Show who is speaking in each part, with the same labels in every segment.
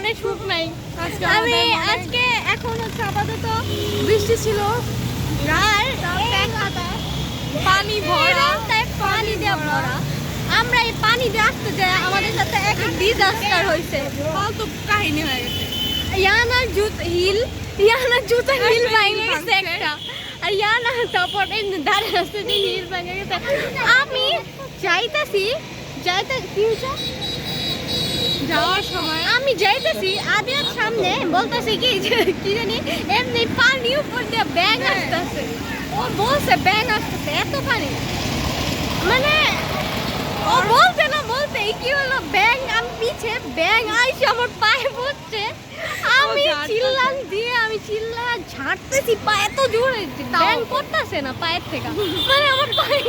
Speaker 1: মনে সুখ নাই।
Speaker 2: আজকে
Speaker 1: আমি আজকে এখন হচ্ছে আপাতত বৃষ্টি ছিল। আর
Speaker 2: পানি ভরা।
Speaker 1: পানি দিয়ে ভরা। আমরা এই পানি দিয়ে আসতে যাই আমাদের সাথে এক ডিজাস্টার হয়েছে।
Speaker 2: ফালতু কাহিনী হয়ে গেছে।
Speaker 1: ইয়ানার জুত হিল ইয়ানার জুতা হিল ভেঙে গেছে একটা। আর ইয়ানা তারপর দাঁড়িয়ে আসতে যে হিল ভেঙে গেছে। আমি যাইতাছি যাইতে কি হয়েছে?
Speaker 2: যাওয়ার সময়
Speaker 1: আমি যাইতেছি, আদিয়ার সামনে বলতেছি কি কি জানি, এমনি পানি উপর দিয়ে ব্যাং
Speaker 2: হ্যাঁ।
Speaker 1: আসতেছে ও বলছে ব্যাং আসতেছে, এত পানি মানে ও বলছে না বলতে কি হলো ব্যাং আমি পিছে ব্যাং আইসে আমার পায়ে পড়ছে আমি
Speaker 2: ঝাড়তেছে।
Speaker 1: চিল্লান দিয়ে আমি চিল্লা ঝাড়তেছি পা এত জোরে। ব্যাং পড়তেছে না পায়ের থেকে। মানে আমার পায়ে।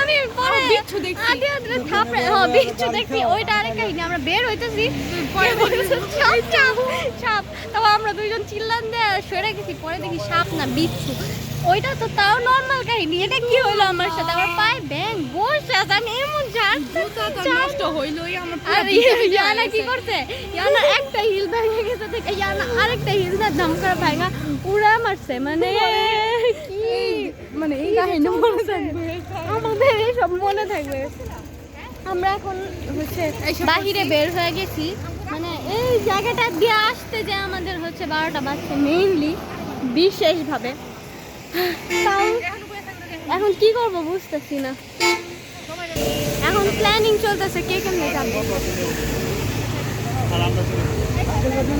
Speaker 1: আমি পরে
Speaker 2: ও, বিচ্ছু দেখছি।
Speaker 1: আদি আদি থাপড়ে হ্যাঁ বিচ্ছু দেখছি। ওইটা আরেক কাহিনী। আমরা বের হইতেছি।
Speaker 2: পরে
Speaker 1: সাপ সাপ সাপ তারপর আমরা দুইজন চিল্লান দিয়ে সরে গেছি। পরে দেখি সাপ না বিচ্ছু। ওইটা তো তাও নর্মাল কাহিনী। এটা কি হলো আমার সাথে? আমার পায়ে ব্যাং বসে আছে। আমি এমন
Speaker 2: তো নষ্ট হইলোই আমার
Speaker 1: আর ইয়ানা কি। করছে? ইয়ানা একটা হিল গেছে ইয়ানা আরেকটা হিল না দাম করে ভাঙা উড়া মারছে মানে কি?
Speaker 2: মানে এই কাহিনী মনে? থাকবে।
Speaker 1: আমাদের এইসব মনে থাকবে। আমরা এখন হচ্ছে বাহিরে বের হয়ে গেছি। মানে এই জায়গাটা দিয়ে আসতে যে আমাদের হচ্ছে বারোটা বাজছে মেইনলি বিশেষভাবে। তাও এখন কি করব বুঝতেছি না। এখন প্ল্যানিং চলতেছে কে কেমনে যাবে? 何?